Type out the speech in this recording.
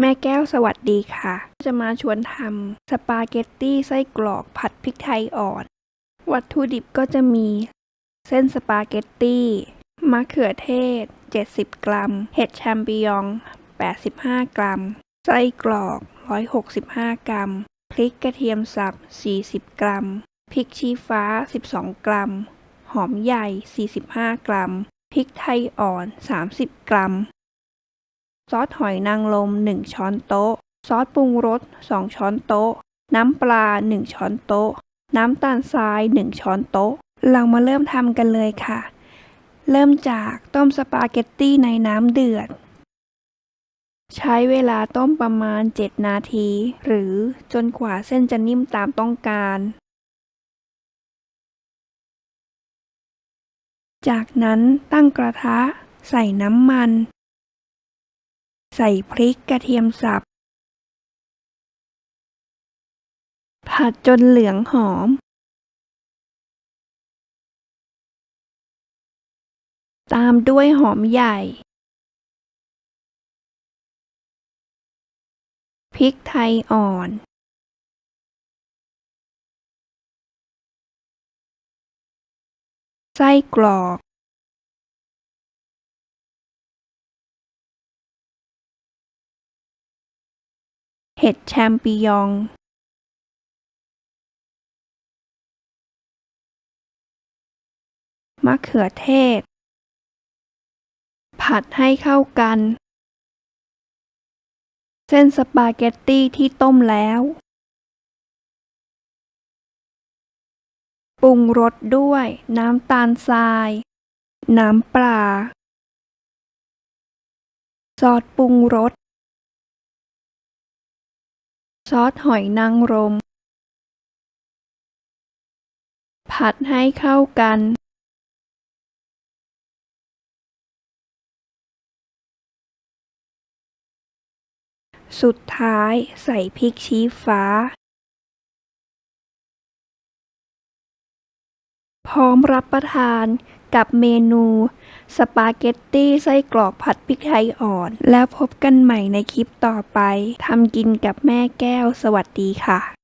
แม่แก้วสวัสดีค่ะ จะมาชวนทำสปาเกตตี้ไส้กรอกผัดพริกไทยอ่อน วัตถุดิบก็จะมี เส้นสปาเกตตี้มะเขือเทศ 70 กรัม เห็ดแชมปิญอง 85 กรัม ไส้กรอก 165 กรัม พริกกระเทียมสับ 40 กรัม พริกชี้ฟ้า 12 กรัม หอมใหญ่ 45 กรัม พริกไทยอ่อน 30 กรัม ซอสหอยนางรม1 ช้อนโต๊ะ ซอสปรุงรส 2 ช้อนโต๊ะ น้ำปลา 1 ช้อนโต๊ะ น้ำตาลทราย 1 ช้อนโต๊ะ เรามาเริ่มทำกันเลยค่ะ เริ่มจากต้มสปาเกตตี้ในน้ำเดือด ใช้เวลาต้มประมาณ 7 นาที หรือจนกว่าเส้นจะนิ่มตามต้องการ จากนั้นตั้งกระทะใส่น้ำมัน ใส่พริกกระเทียมสับ ผัดจนเหลืองหอม ตามด้วยหอมใหญ่ พริกไทยอ่อนไส้กรอก เห็ดแชมปิญองมะเขือเทศ ผัดให้เข้ากัน เส้นสปาเกตตี้ที่ต้มแล้ว ปรุงรสด้วยน้ำตาลทราย น้ำปลาซอสปรุงรส ซอสหอยนางรม ผัดให้เข้ากัน สุดท้ายใส่พริกชี้ฟ้า พร้อมรับประทาน กับเมนูสปาเกตตี้ไส้กรอกผัดพริกไทยอ่อน แล้วพบกันใหม่ในคลิปต่อไปทำกินกับแม่แก้วสวัสดีค่ะ